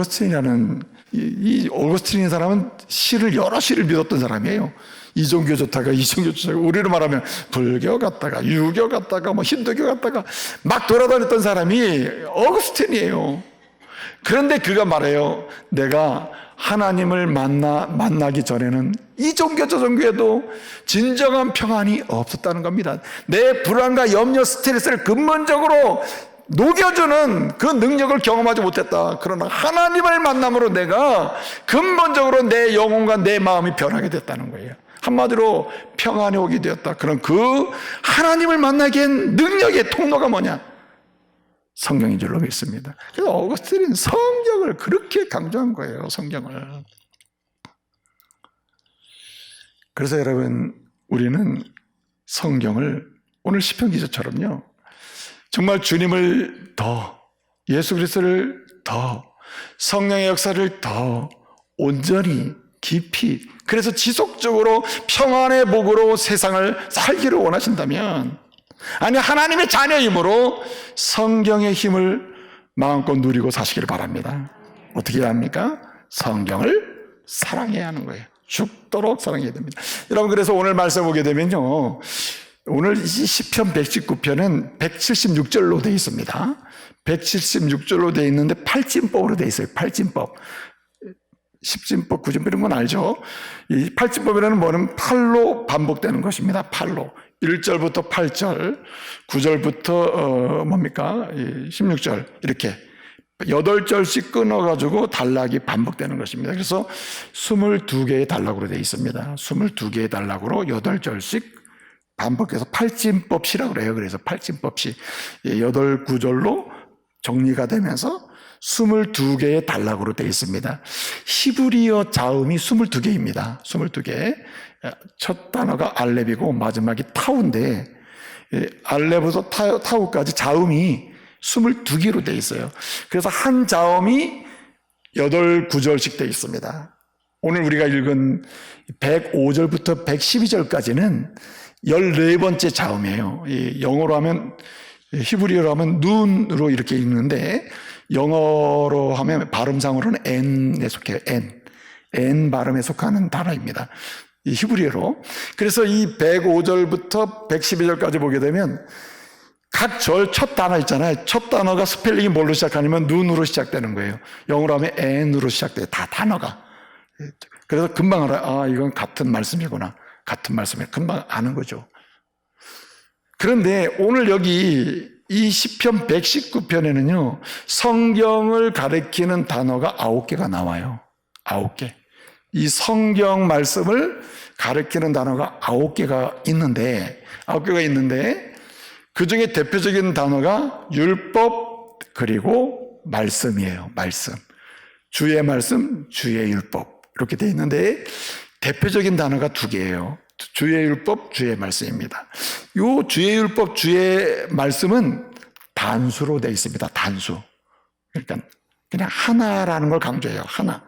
여러분 어거스틴이라는 이, 이 어거스틴인 사람은 시를 여러 시를 믿었던 사람이에요. 이종교 좋다가 이종교 좋다가 우리로 말하면 불교 갔다가 유교 갔다가 뭐 힌두교 갔다가 막 돌아다녔던 사람이 어거스틴이에요. 그런데 그가 말해요. 내가 하나님을 만나 만나기 전에는 이 종교 저 종교에도 진정한 평안이 없었다는 겁니다. 내 불안과 염려, 스트레스를 근본적으로 녹여주는 그 능력을 경험하지 못했다. 그러나 하나님을 만남으로 내가 근본적으로 내 영혼과 내 마음이 변하게 됐다는 거예요. 한마디로 평안이 오게 되었다. 그런 그 하나님을 만나기엔 능력의 통로가 뭐냐? 성경인 줄로 믿습니다. 그래서 어거스틴은 성경을 그렇게 강조한 거예요. 성경을. 그래서 여러분 우리는 성경을 오늘 시편 기자처럼요. 정말 주님을 더 예수 그리스도를 더 성령의 역사를 더 온전히 깊이 그래서 지속적으로 평안의 복으로 세상을 살기를 원하신다면 아니 하나님의 자녀이므로 성경의 힘을 마음껏 누리고 사시기를 바랍니다. 어떻게 해야 합니까? 성경을 사랑해야 하는 거예요. 죽도록 사랑해야 됩니다. 여러분 그래서 오늘 말씀 보게 되면요. 오늘 이 시편 119편은 176절로 되어 있습니다. 176절로 되어 있는데 팔진법으로 되어 있어요. 팔진법. 십진법, 구진법 이런 건 알죠? 이 팔진법이라는 뭐는 팔로 반복되는 것입니다. 팔로. 1절부터 8절, 9절부터 어 뭡니까? 16절 이렇게 8절씩 끊어가지고 단락이 반복되는 것입니다. 그래서 22개의 단락으로 되어 있습니다. 22개의 단락으로 8절씩 반복해서 팔진법시라고 그래요. 그래서 팔진법시 8, 9절로 정리가 되면서 22개의 단락으로 되어 있습니다. 히브리어 자음이 22개입니다. 22개. 첫 단어가 알렙이고 마지막이 타우인데 알렙부터 타우까지 자음이 22개로 되어 있어요. 그래서 한 자음이 8, 9절씩 되어 있습니다. 오늘 우리가 읽은 105절부터 112절까지는 14번째 자음이에요. 영어로 하면 히브리어로 하면 눈으로 이렇게 읽는데 영어로 하면 발음상으로는 n에 속해요. n. n 발음에 속하는 단어입니다. 이 히브리어로. 그래서 이 105절부터 112절까지 보게 되면 각 절 첫 단어 있잖아요. 첫 단어가 스펠링이 뭘로 시작하냐면 눈으로 시작되는 거예요. 영어로 하면 n으로 시작돼요. 다 단어가. 그래서 금방 알아요. 아, 이건 같은 말씀이구나. 같은 말씀에 금방 아는 거죠. 그런데 오늘 여기 이 시편 119편에는요. 성경을 가리키는 단어가 아홉 개가 나와요. 아홉 개. 이 성경 말씀을 가리키는 단어가 아홉 개가 있는데 아홉 개가 있는데 그 중에 대표적인 단어가 율법 그리고 말씀이에요. 말씀. 주의 말씀, 주의 율법. 이렇게 돼 있는데 대표적인 단어가 두 개예요. 주의 율법, 주의 말씀입니다. 요 주의 율법, 주의 말씀은 단수로 되어 있습니다. 단수. 그러니까 그냥 하나라는 걸 강조해요. 하나.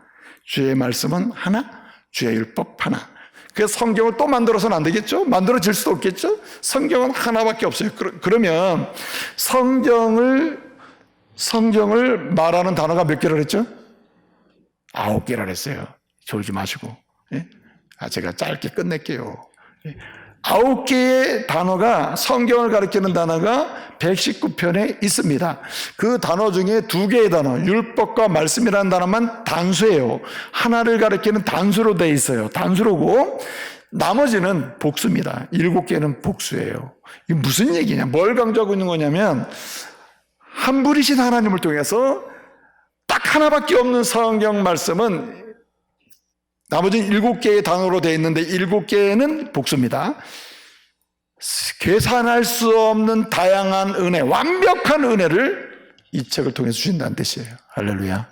주의 말씀은 하나, 주의 율법 하나. 그래서 성경을 또 만들어서는 안 되겠죠? 만들어질 수도 없겠죠? 성경은 하나밖에 없어요. 그러면 성경을, 성경을 말하는 단어가 몇 개라 그랬죠? 아홉 개라 그랬어요. 졸지 마시고. 예? 아, 제가 짧게 끝낼게요. 예. 아홉 개의 단어가 성경을 가리키는 단어가 119편에 있습니다. 그 단어 중에 두 개의 단어, 율법과 말씀이라는 단어만 단수예요. 하나를 가리키는 단수로 되어 있어요. 단수로고 나머지는 복수입니다. 일곱 개는 복수예요. 이게 무슨 얘기냐? 뭘 강조하고 있는 거냐면 한 분이신 하나님을 통해서 딱 하나밖에 없는 성경 말씀은 나머지는 일곱 개의 단어로 되어 있는데 일곱 개는 복수입니다. 계산할 수 없는 다양한 은혜, 완벽한 은혜를 이 책을 통해서 주신다는 뜻이에요. 할렐루야.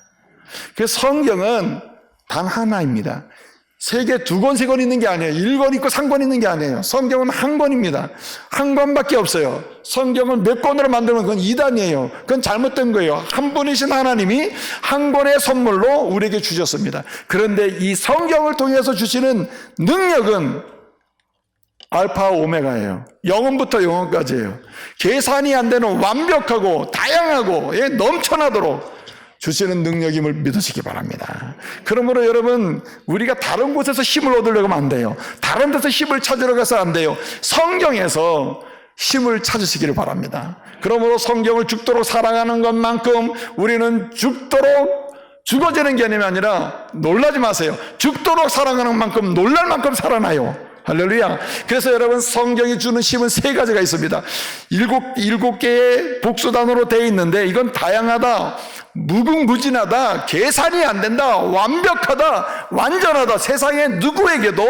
그 성경은 단 하나입니다. 세 개, 두 권, 세 권 있는 게 아니에요. 일 권 있고 삼 권 있는 게 아니에요. 성경은 한 권입니다. 한 권밖에 없어요. 성경을 몇 권으로 만들면 그건 이단이에요. 그건 잘못된 거예요. 한 분이신 하나님이 한 권의 선물로 우리에게 주셨습니다. 그런데 이 성경을 통해서 주시는 능력은 알파 오메가예요. 영원부터 영원까지예요. 계산이 안 되는 완벽하고 다양하고 예, 넘쳐나도록 주시는 능력임을 믿으시기 바랍니다. 그러므로 여러분, 우리가 다른 곳에서 힘을 얻으려고 하면 안 돼요. 다른 데서 힘을 찾으러 가서 안 돼요. 성경에서 힘을 찾으시기를 바랍니다. 그러므로 성경을 죽도록 사랑하는 것만큼 우리는 죽도록 죽어지는 개념이 아니라 놀라지 마세요. 죽도록 사랑하는 만큼 놀랄 만큼 살아나요. 할렐루야. 그래서 여러분 성경이 주는 힘은 세 가지가 있습니다. 일곱, 일곱 개의 복수단으로 되어 있는데 이건 다양하다, 무궁무진하다, 계산이 안 된다, 완벽하다, 완전하다. 세상에 누구에게도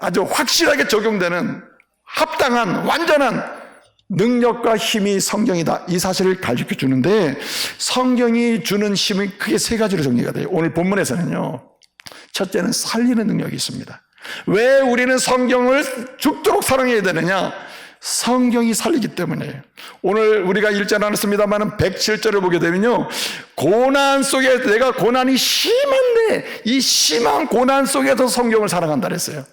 아주 확실하게 적용되는 합당한, 완전한 능력과 힘이 성경이다. 이 사실을 가르쳐 주는데 성경이 주는 힘은 크게 세 가지로 정리가 돼요. 오늘 본문에서는요. 첫째는 살리는 능력이 있습니다. 왜 우리는 성경을 죽도록 사랑해야 되느냐? 성경이 살리기 때문이에요. 오늘 우리가 읽지 않았습니다만 107절을 보게 되면요. 고난 속에 내가 고난이 심한데 이 심한 고난 속에서 성경을 사랑한다 그랬어요.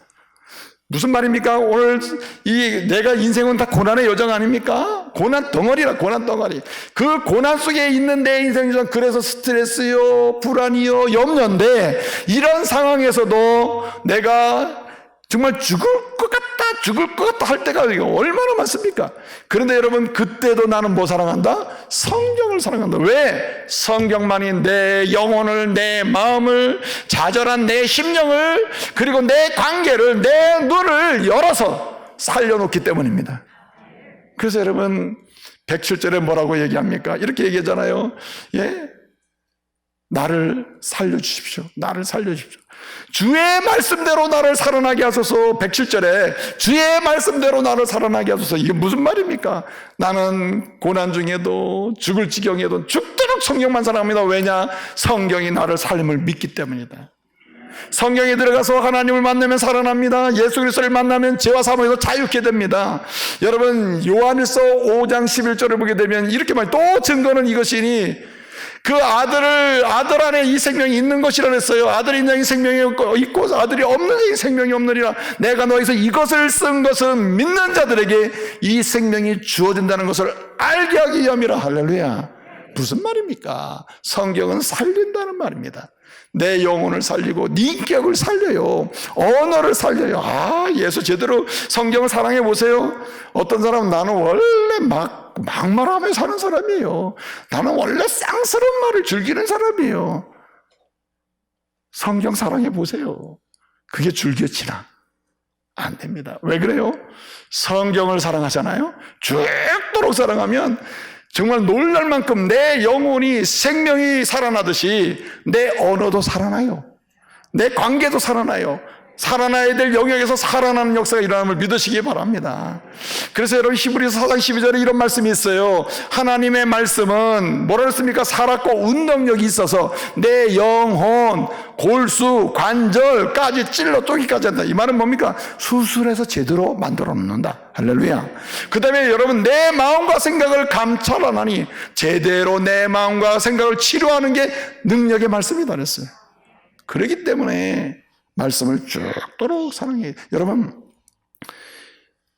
무슨 말입니까? 오늘 이 내가 인생은 다 고난의 여정 아닙니까? 고난 덩어리라 고난 덩어리. 그 고난 속에 있는 내 인생이죠. 그래서 스트레스요, 불안이요, 염려인데 이런 상황에서도 내가 정말 죽을 것 같다, 죽을 것 같다 할 때가 얼마나 많습니까? 그런데 여러분, 그때도 나는 뭐 사랑한다? 성경을 사랑한다. 왜? 성경만이 내 영혼을, 내 마음을, 좌절한 내 심령을, 그리고 내 관계를, 내 눈을 열어서 살려놓기 때문입니다. 그래서 여러분, 107절에 뭐라고 얘기합니까? 이렇게 얘기하잖아요. 예? 나를 살려주십시오. 나를 살려주십시오. 주의 말씀대로 나를 살아나게 하소서 107절에 주의 말씀대로 나를 살아나게 하소서 이게 무슨 말입니까? 나는 고난 중에도 죽을 지경에도 죽도록 성경만 사랑합니다. 왜냐? 성경이 나를 삶을 믿기 때문이다. 성경에 들어가서 하나님을 만나면 살아납니다. 예수 그리스도를 만나면 죄와 사망에서 자유케 됩니다. 여러분 요한일서 5장 11절을 보게 되면 이렇게 말또 증거는 이것이니 그 아들을 아들 안에 이 생명이 있는 것이라 했어요. 아들이 있는 생명이 있고 아들이 없는 이 생명이 없느니라. 내가 너에서 이것을 쓴 것은 믿는 자들에게 이 생명이 주어진다는 것을 알게 하기 위함이라 할렐루야. 무슨 말입니까? 성경은 살린다는 말입니다. 내 영혼을 살리고 네 인격을 살려요. 언어를 살려요. 아, 예수 제대로 성경을 사랑해 보세요. 어떤 사람은 나는 원래 막 막말하며 사는 사람이에요. 나는 원래 쌍스러운 말을 즐기는 사람이에요. 성경 사랑해 보세요. 그게 즐겨지나? 안 됩니다. 왜 그래요? 성경을 사랑하잖아요. 죽도록 사랑하면 정말 놀랄 만큼 내 영혼이 생명이 살아나듯이 내 언어도 살아나요. 내 관계도 살아나요. 살아나야 될 영역에서 살아나는 역사가 일어남을 믿으시기 바랍니다. 그래서 여러분 히브리서 4장 12절에 이런 말씀이 있어요. 하나님의 말씀은 뭐라 그랬습니까? 살았고 운동력이 있어서 내 영혼, 골수, 관절까지 찔러 쪼기까지 한다. 이 말은 뭡니까? 수술해서 제대로 만들어 놓는다. 할렐루야. 그 다음에 여러분 내 마음과 생각을 감찰하나니 제대로 내 마음과 생각을 치료하는 게 능력의 말씀이다 그랬어요. 그렇기 때문에 말씀을 죽도록 사랑해. 여러분,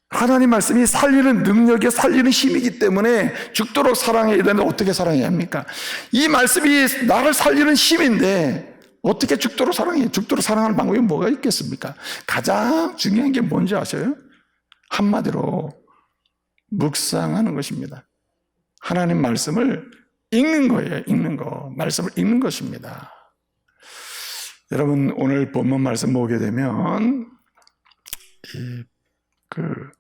하나님 말씀이 살리는 능력이 살리는 힘이기 때문에 죽도록 사랑해야 되는데 어떻게 사랑해야 합니까? 이 말씀이 나를 살리는 힘인데 어떻게 죽도록 사랑해? 죽도록 사랑하는 방법이 뭐가 있겠습니까? 가장 중요한 게 뭔지 아세요? 한마디로 묵상하는 것입니다. 하나님 말씀을 읽는 거예요. 읽는 거. 말씀을 읽는 것입니다. 여러분 오늘 본문 말씀 보게 되면 이그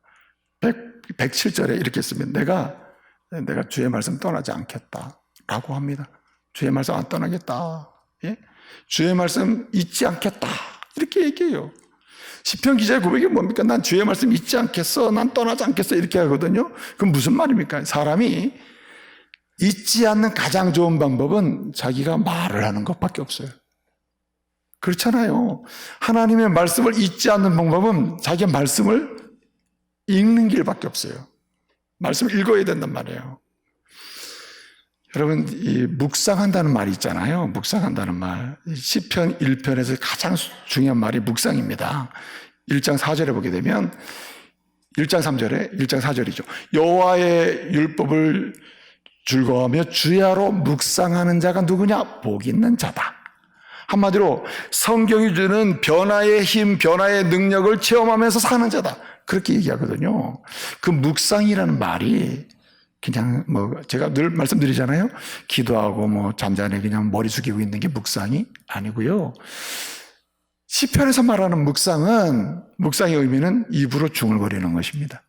107절에 이렇게 쓰면 내가 내가 주의 말씀 떠나지 않겠다라고 합니다. 주의 말씀 안 떠나겠다. 예? 주의 말씀 잊지 않겠다. 이렇게 얘기해요. 시편 기자의 고백이 뭡니까? 난 주의 말씀 잊지 않겠어. 난 떠나지 않겠어. 이렇게 하거든요. 그럼 무슨 말입니까? 사람이 잊지 않는 가장 좋은 방법은 자기가 말을 하는 것밖에 없어요. 그렇잖아요. 하나님의 말씀을 잊지 않는 방법은 자기 말씀을 읽는 길밖에 없어요. 말씀을 읽어야 된단 말이에요. 여러분, 이 묵상한다는 말이 있잖아요. 묵상한다는 말. 시편 1편에서 가장 중요한 말이 묵상입니다. 1장 4절에 보게 되면 1장 3절에 1장 4절이죠. 여호와의 율법을 즐거워하며 주야로 묵상하는 자가 누구냐? 복 있는 자다. 한마디로 성경이 주는 변화의 힘, 변화의 능력을 체험하면서 사는 자다. 그렇게 얘기하거든요. 그 묵상이라는 말이 그냥 뭐 제가 늘 말씀드리잖아요. 기도하고 뭐 잠자리 그냥 머리 숙이고 있는 게 묵상이 아니고요. 시편에서 말하는 묵상은 묵상의 의미는 입으로 중얼거리는 것입니다.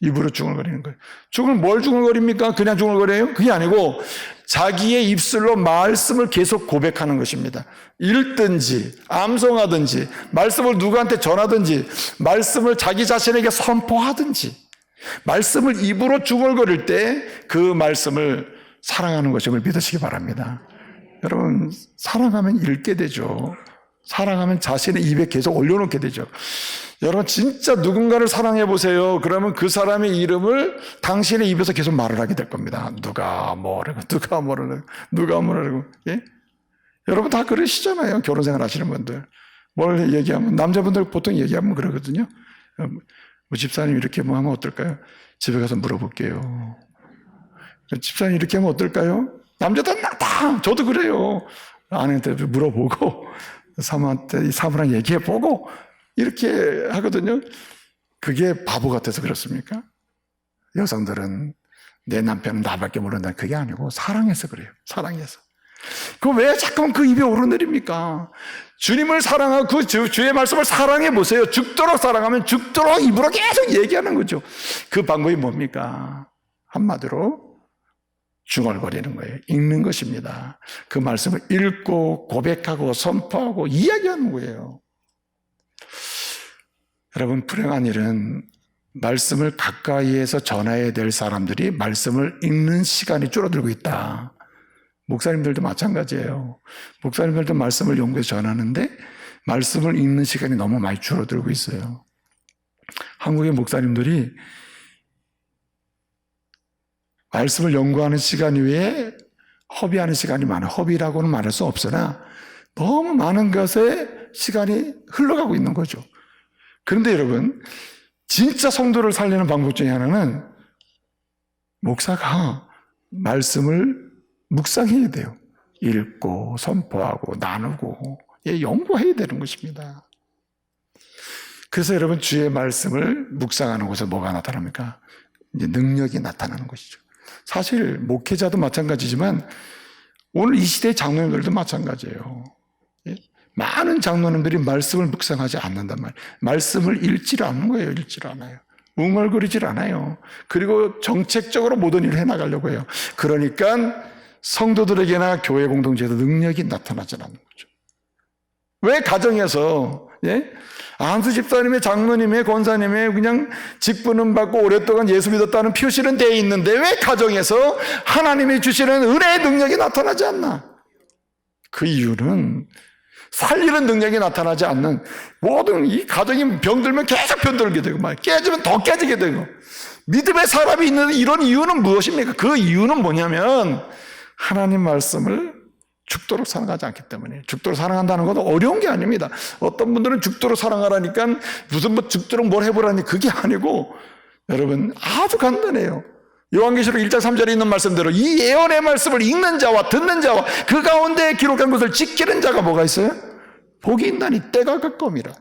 입으로 중얼거리는 거예요. 중을 뭘 중얼거립니까? 그냥 중얼거려요? 그게 아니고 자기의 입술로 말씀을 계속 고백하는 것입니다. 읽든지 암송하든지 말씀을 누구한테 전하든지 말씀을 자기 자신에게 선포하든지 말씀을 입으로 중얼거릴 때 그 말씀을 사랑하는 것임을 믿으시기 바랍니다. 여러분 사랑하면 읽게 되죠. 사랑하면 자신의 입에 계속 올려놓게 되죠. 여러분 진짜 누군가를 사랑해 보세요. 그러면 그 사람의 이름을 당신의 입에서 계속 말을 하게 될 겁니다. 누가 뭐라고 누가 뭐라고 누가 뭐라고 예? 여러분 다 그러시잖아요. 결혼 생활 하시는 분들 뭘 얘기하면 남자분들 보통 얘기하면 그러거든요. 어, 뭐 집사님 이렇게 뭐 하면 어떨까요? 집에 가서 물어볼게요. 집사님 이렇게 하면 어떨까요? 남자들은 다 저도 그래요. 아내한테 물어보고 사모한테 사모랑 얘기해보고 이렇게 하거든요. 그게 바보 같아서 그렇습니까? 여성들은 내 남편은 나밖에 모른다. 그게 아니고 사랑해서 그래요. 사랑해서. 그왜 자꾸만 그 입에 오르내립니까? 주님을 사랑하고 그 주, 주의 말씀을 사랑해 보세요. 죽도록 사랑하면 죽도록 입으로 계속 얘기하는 거죠. 그 방법이 뭡니까? 한마디로 중얼거리는 거예요. 읽는 것입니다. 그 말씀을 읽고 고백하고 선포하고 이야기하는 거예요. 여러분, 불행한 일은 말씀을 가까이에서 전해야 될 사람들이 말씀을 읽는 시간이 줄어들고 있다. 목사님들도 마찬가지예요. 목사님들도 말씀을 연구해서 전하는데 말씀을 읽는 시간이 너무 많이 줄어들고 있어요. 한국의 목사님들이 말씀을 연구하는 시간 외에 허비하는 시간이 많아. 허비라고는 말할 수 없으나 너무 많은 것에 시간이 흘러가고 있는 거죠. 그런데 여러분, 진짜 성도를 살리는 방법 중에 하나는 목사가 말씀을 묵상해야 돼요. 읽고, 선포하고, 나누고, 예, 연구해야 되는 것입니다. 그래서 여러분, 주의 말씀을 묵상하는 곳에 뭐가 나타납니까? 이제 능력이 나타나는 것이죠. 사실, 목회자도 마찬가지지만, 오늘 이 시대의 장로님들도 마찬가지예요. 예? 많은 장로님들이 말씀을 묵상하지 않는단 말이에요. 말씀을 읽질 않는 거예요. 읽질 않아요. 웅얼거리질 않아요. 그리고 정책적으로 모든 일을 해나가려고 해요. 그러니까 성도들에게나 교회 공동체에도 능력이 나타나지 않는 거죠. 왜 가정에서 예? 안수 집사님의 장로님의 권사님의 그냥 직분은 받고 오랫동안 예수 믿었다는 표시는 돼 있는데 왜 가정에서 하나님이 주시는 은혜의 능력이 나타나지 않나? 그 이유는 살리는 능력이 나타나지 않는 모든 이 가정이 병들면 계속 병들게 되고 막 깨지면 더 깨지게 되고 믿음의 사람이 있는 이런 이유는 무엇입니까? 그 이유는 뭐냐면 하나님 말씀을 죽도록 사랑하지 않기 때문에 죽도록 사랑한다는 것도 어려운 게 아닙니다. 어떤 분들은 죽도록 사랑하라니까 무슨 뭐 죽도록 뭘 해보라니 그게 아니고 여러분 아주 간단해요. 요한계시록 1장 3절에 있는 말씀대로 이 예언의 말씀을 읽는 자와 듣는 자와 그 가운데 기록한 것을 지키는 자가 뭐가 있어요? 복이 있나니 때가 가까움이라.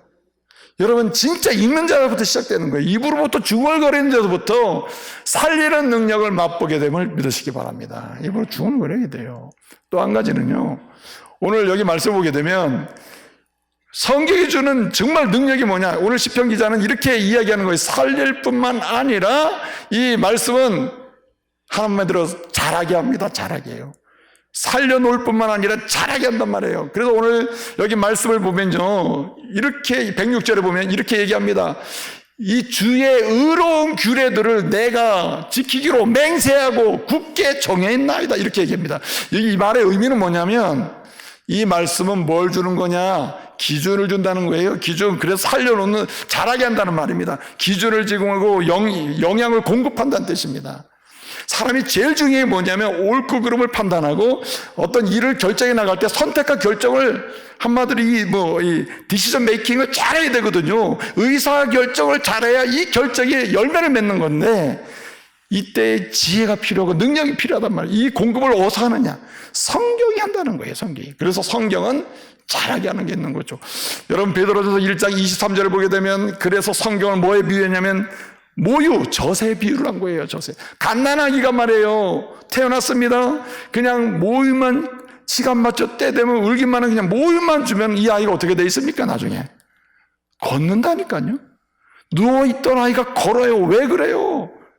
여러분 진짜 읽는 자부터 시작되는 거예요. 입으로부터 중얼거리는 데서부터 살리는 능력을 맛보게 됨을 믿으시기 바랍니다. 입으로 중얼거려야 돼요. 또 한 가지는요. 오늘 여기 말씀 보게 되면 성경이 주는 정말 능력이 뭐냐? 오늘 시편 기자는 이렇게 이야기하는 거예요. 살릴 뿐만 아니라 이 말씀은 하나님에 들어 잘하게 합니다. 잘하게 해요. 살려놓을 뿐만 아니라 잘하게 한단 말이에요. 그래서 오늘 여기 말씀을 보면요. 이렇게 106절에 보면 이렇게 얘기합니다. 이 주의 의로운 규례들을 내가 지키기로 맹세하고 굳게 정해있나이다. 이렇게 얘기합니다. 이 말의 의미는 뭐냐면 이 말씀은 뭘 주는 거냐? 기준을 준다는 거예요. 기준. 그래서 살려놓는, 잘하게 한다는 말입니다. 기준을 제공하고 영, 영향을 공급한다는 뜻입니다. 사람이 제일 중요한 게 뭐냐면 옳고 그름을 판단하고 어떤 일을 결정해 나갈 때 선택과 결정을 한마디로 이 뭐 이 디시전 메이킹을 잘해야 되거든요. 의사 결정을 잘해야 이 결정이 열매를 맺는 건데 이때 지혜가 필요하고 능력이 필요하단 말이에요. 이 공급을 어디서 하느냐? 성경이 한다는 거예요, 성경이. 그래서 성경은 잘하게 하는 게 있는 거죠. 여러분, 베드로전서 1장 23절을 보게 되면 그래서 성경을 뭐에 비유했냐면 모유, 젖에 비유를 한 거예요, 젖에. 갓난아기가 말이에요. 태어났습니다. 그냥 모유만 시간 맞춰 때 되면 울기만 은 그냥 모유만 주면 이 아이가 어떻게 돼 있습니까, 나중에? 걷는다니까요. 누워있던 아이가 걸어요. 왜 그래요?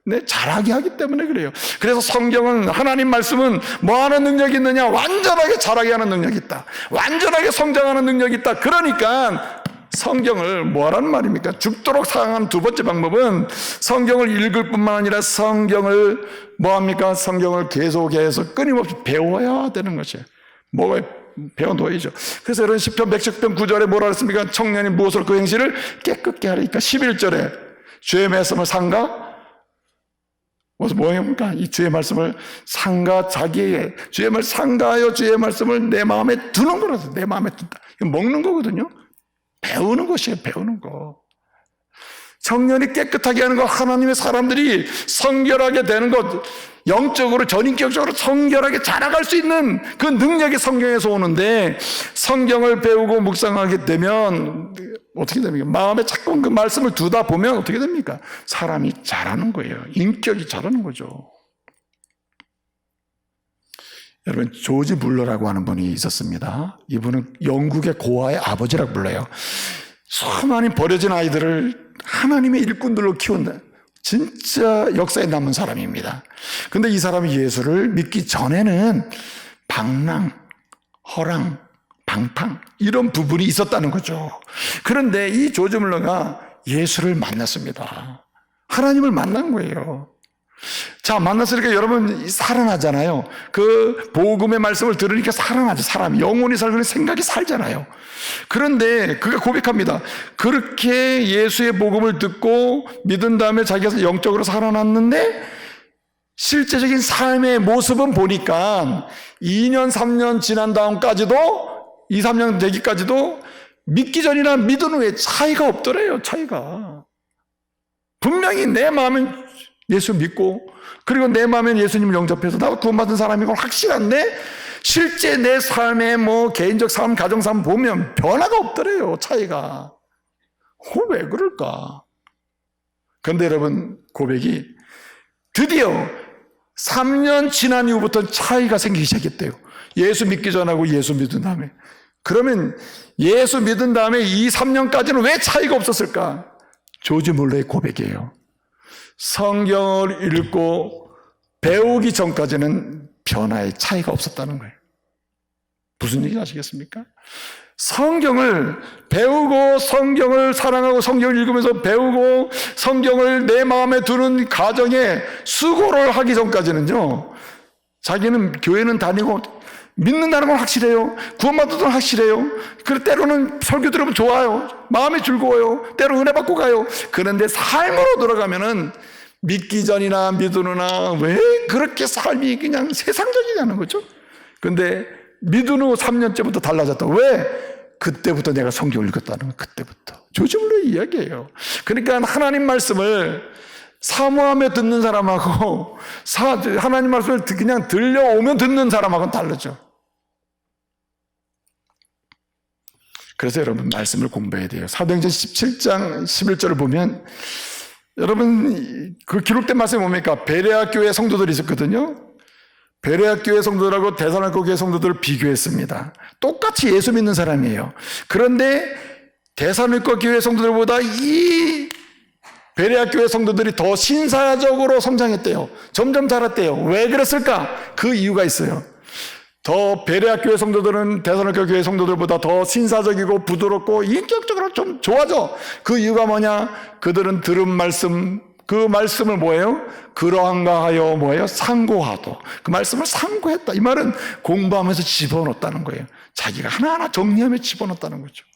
네, 자라게 하기 때문에 그래요. 그래서 성경은 하나님 말씀은 뭐 하는 능력이 있느냐? 완전하게 자라게 하는 능력이 있다. 완전하게 성장하는 능력이 있다. 그러니까 성경을 뭐 하라는 말입니까? 죽도록 사랑하는 두 번째 방법은 성경을 읽을 뿐만 아니라 성경을 뭐 합니까? 성경을 계속해서 끊임없이 배워야 되는 것이에요. 뭐가 배워둬야죠. 그래서 이런 시편 110편 9절에 뭐라 그랬습니까? 청년이 무엇으로 그 행실을 깨끗게 하리까? 11절에 주의 말씀을 상가 무슨 뭐입니까? 이 주의 말씀을 상가 자기에게 주의 말 상가하여 주의 말씀을 내 마음에 두는 거라서 내 마음에 둔다. 먹는 거거든요. 배우는 것이에요. 배우는 거. 청년이 깨끗하게 하는 것, 하나님의 사람들이 성결하게 되는 것, 영적으로 전인격적으로 성결하게 자라갈 수 있는 그 능력이 성경에서 오는데 성경을 배우고 묵상하게 되면 어떻게 됩니까? 마음에 자꾸 그 말씀을 두다 보면 어떻게 됩니까? 사람이 자라는 거예요. 인격이 자라는 거죠. 여러분 조지 물러라고 하는 분이 있었습니다. 이분은 영국의 고아의 아버지라고 불러요. 수많은 버려진 아이들을 하나님의 일꾼들로 키운다. 진짜 역사에 남은 사람입니다. 근데 이 사람이 예수를 믿기 전에는 방랑, 허랑, 방탕 이런 부분이 있었다는 거죠. 그런데 이 조지 물러가 예수를 만났습니다. 하나님을 만난 거예요. 자, 만났으니까 여러분 살아나잖아요. 그 복음의 말씀을 들으니까 살아나죠. 사람 영혼이 살고 생각이 살잖아요. 그런데 그가 고백합니다. 그렇게 예수의 복음을 듣고 믿은 다음에 자기가 영적으로 살아났는데 실제적인 삶의 모습은 보니까 2년, 3년 지난 다음까지도 2, 3년 되기까지도 믿기 전이나 믿은 후에 차이가 없더래요. 차이가. 분명히 내 마음은 예수 믿고 그리고 내 마음에 예수님을 영접해서 나도 구원받은 사람인 걸 확실한데 실제 내 삶의 뭐 개인적 삶, 가정 삶 보면 변화가 없더래요. 차이가. 어, 왜 그럴까? 그런데 여러분 고백이 드디어 3년 지난 이후부터 차이가 생기기 시작했대요. 예수 믿기 전하고 예수 믿은 다음에. 그러면 예수 믿은 다음에 이 3년까지는 왜 차이가 없었을까? 조지 몰레의 고백이에요. 성경을 읽고 배우기 전까지는 변화의 차이가 없었다는 거예요. 무슨 얘기 아시겠습니까? 성경을 배우고 성경을 사랑하고 성경을 읽으면서 배우고 성경을 내 마음에 두는 가정에 수고를 하기 전까지는요. 자기는 교회는 다니고 믿는다는 건 확실해요. 구원받은 건 확실해요. 그리고 때로는 설교 들으면 좋아요. 마음이 즐거워요. 때로 은혜 받고 가요. 그런데 삶으로 돌아가면은 믿기 전이나 믿으나 왜 그렇게 삶이 그냥 세상적이냐는 거죠. 근데 믿은 후 3년째부터 달라졌다. 왜? 그때부터 내가 성경을 읽었다는 거예요. 그때부터. 조짐으로 이야기해요. 그러니까 하나님 말씀을 사모하며 듣는 사람하고 하나님 말씀을 그냥 들려오면 듣는 사람하고는 다르죠. 그래서 여러분 말씀을 공부해야 돼요. 사도행전 17장 11절을 보면 여러분 그 기록된 말씀이 뭡니까? 베레아 교회 성도들이 있었거든요. 베레아 교회 성도들하고 대사로니가 교회 성도들을 비교했습니다. 똑같이 예수 믿는 사람이에요. 그런데 대사로니가 교회 성도들보다 이 베레아 교회 성도들이 더 신사적으로 성장했대요. 점점 자랐대요. 왜 그랬을까? 그 이유가 있어요. 더 베레아 교회 성도들은 대사로니가 교회 성도들보다 더 신사적이고 부드럽고 인격적으로 좀 좋아져. 그 이유가 뭐냐? 그들은 들은 말씀 그 말씀을 뭐예요? 그러한가 하여 뭐예요? 상고하도. 그 말씀을 상고했다. 이 말은 공부하면서 집어넣었다는 거예요. 자기가 하나하나 정리하며 집어넣었다는 거죠.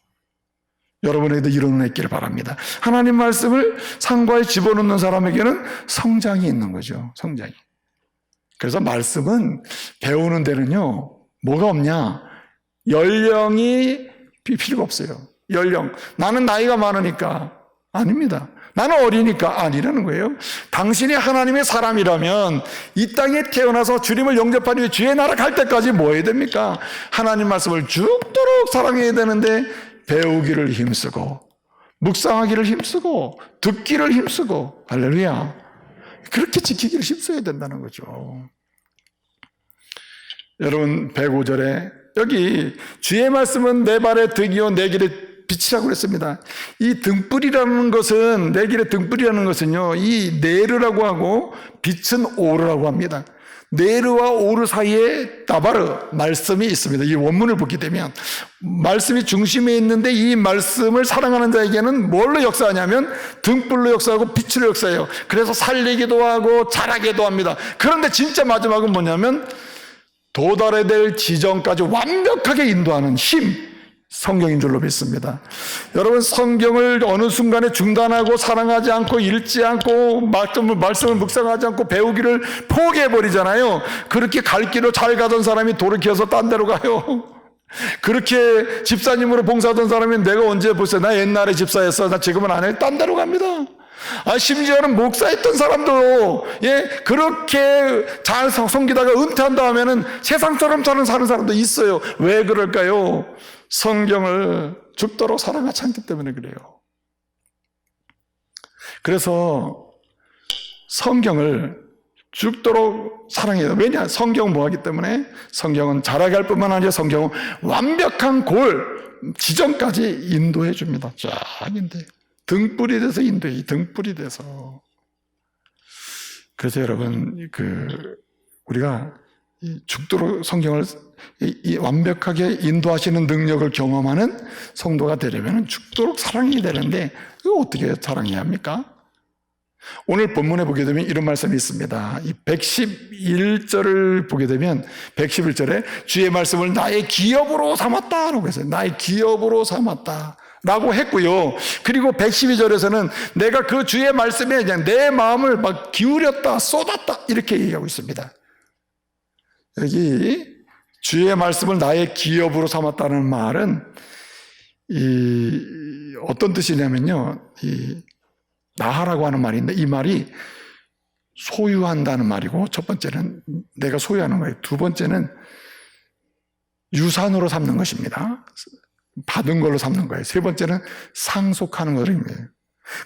여러분에게도 이런 은혜 있기를 바랍니다. 하나님 말씀을 상고에 집어넣는 사람에게는 성장이 있는 거죠. 성장이. 그래서 말씀은 배우는 데는요, 뭐가 없냐? 연령이 필요가 없어요. 연령. 나는 나이가 많으니까. 아닙니다. 나는 어리니까 아니라는 거예요. 당신이 하나님의 사람이라면 이 땅에 태어나서 주님을 영접하기 위해 주의 나라 갈 때까지 뭐 해야 됩니까? 하나님 말씀을 죽도록 사랑해야 되는데 배우기를 힘쓰고 묵상하기를 힘쓰고 듣기를 힘쓰고 할렐루야. 그렇게 지키기를 힘써야 된다는 거죠. 여러분 105절에 여기 주의 말씀은 내 발의 등이요 내 길의 빛이라고 그랬습니다. 이 등불이라는 것은 내 길의 등불이라는 것은요. 이 네르라고 하고 빛은 오르라고 합니다. 네르와 오르 사이에 다바르 말씀이 있습니다. 이 원문을 보게 되면 말씀이 중심에 있는데 이 말씀을 사랑하는 자에게는 뭘로 역사하냐면 등불로 역사하고 빛으로 역사해요. 그래서 살리기도 하고 자라기도 합니다. 그런데 진짜 마지막은 뭐냐면 도달해야 될 지점까지 완벽하게 인도하는 힘 성경인 줄로 믿습니다. 여러분 성경을 어느 순간에 중단하고 사랑하지 않고 읽지 않고 말씀을, 말씀을 묵상하지 않고 배우기를 포기해 버리잖아요. 그렇게 갈 길로 잘 가던 사람이 돌이켜서 딴 데로 가요. 그렇게 집사님으로 봉사하던 사람이 내가 언제 보세요. 나 옛날에 집사였어. 나 지금은 안 해. 딴 데로 갑니다. 아, 심지어는 목사했던 사람도, 예, 그렇게 잘 섬기다가 은퇴한 다음에는 세상처럼 사는 사는 사람도 있어요. 왜 그럴까요? 성경을 죽도록 사랑하지 않기 때문에 그래요. 그래서 성경을 죽도록 사랑해요. 왜냐? 성경 뭐 하기 때문에 성경은 자라게 할 뿐만 아니라 성경은 완벽한 골, 지점까지 인도해 줍니다. 쫙 인도해. 등불이 돼서 인도해. 등불이 돼서. 그래서 여러분, 그, 우리가 이 죽도록 성경을 완벽하게 인도하시는 능력을 경험하는 성도가 되려면 죽도록 사랑해야 되는데, 이거 어떻게 사랑해야 합니까? 오늘 본문에 보게 되면 이런 말씀이 있습니다. 이 111절을 보게 되면 111절에 주의 말씀을 나의 기업으로 삼았다라고 했어요. 나의 기업으로 삼았다. 라고 했고요. 그리고 112절에서는 내가 그 주의 말씀에 그냥 내 마음을 막 기울였다, 쏟았다. 이렇게 얘기하고 있습니다. 여기 주의 말씀을 나의 기업으로 삼았다는 말은 이 어떤 뜻이냐면요. 이 나하라고 하는 말인데 이 말이 소유한다는 말이고 첫 번째는 내가 소유하는 거예요. 두 번째는 유산으로 삼는 것입니다. 받은 걸로 삼는 거예요. 세 번째는 상속하는 거예요.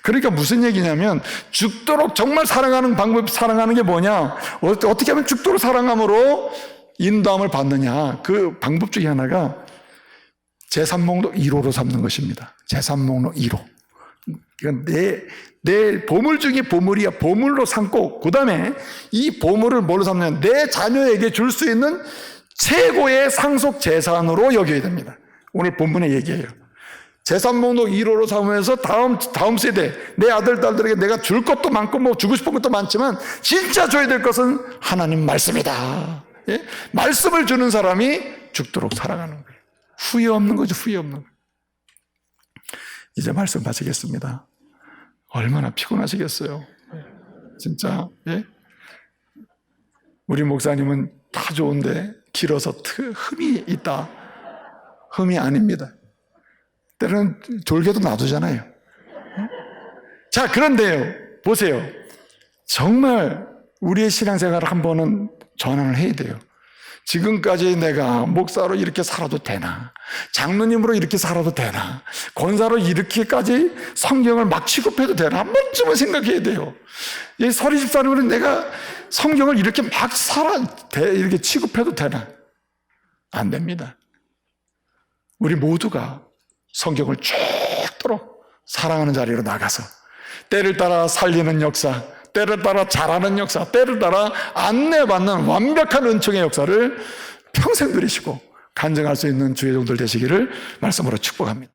그러니까 무슨 얘기냐면 죽도록 정말 사랑하는 방법 사랑하는 게 뭐냐? 어- 어떻게 하면 죽도록 사랑함으로 인도함을 받느냐? 그 방법 중에 하나가 재산 목록 1호로 삼는 것입니다. 재산 목록 1호. 이건 내, 내 보물 중에 보물이야. 보물로 삼고, 그 다음에 이 보물을 뭘로 삼냐면 내 자녀에게 줄 수 있는 최고의 상속 재산으로 여겨야 됩니다. 오늘 본문의 얘기예요. 재산 목록 1호로 삼으면서 다음, 다음 세대, 내 아들, 딸들에게 내가 줄 것도 많고 뭐 주고 싶은 것도 많지만 진짜 줘야 될 것은 하나님 말씀이다. 예? 말씀을 주는 사람이 죽도록 사랑하는 거예요. 후회 없는 거죠, 후회 없는 거예요. 이제 말씀 마치겠습니다. 얼마나 피곤하시겠어요. 진짜, 예? 우리 목사님은 다 좋은데 길어서 트- 흠이 있다. 흠이 아닙니다. 때로는 졸개도 놔두잖아요. 자, 그런데요, 보세요. 정말 우리의 신앙생활을 한 번은 전환을 해야 돼요. 지금까지 내가 목사로 이렇게 살아도 되나? 장로님으로 이렇게 살아도 되나? 권사로 이렇게까지 성경을 막 취급해도 되나? 한 번쯤은 생각해야 돼요. 이 서리 집사님은 내가 성경을 이렇게 막 살아, 대- 이렇게 취급해도 되나? 안 됩니다. 우리 모두가 성경을 죽도록 사랑하는 자리로 나가서 때를 따라 살리는 역사, 때를 따라 잘하는 역사, 때를 따라 안내받는 완벽한 은총의 역사를 평생 누리시고 간증할 수 있는 주의 종들 되시기를 말씀으로 축복합니다.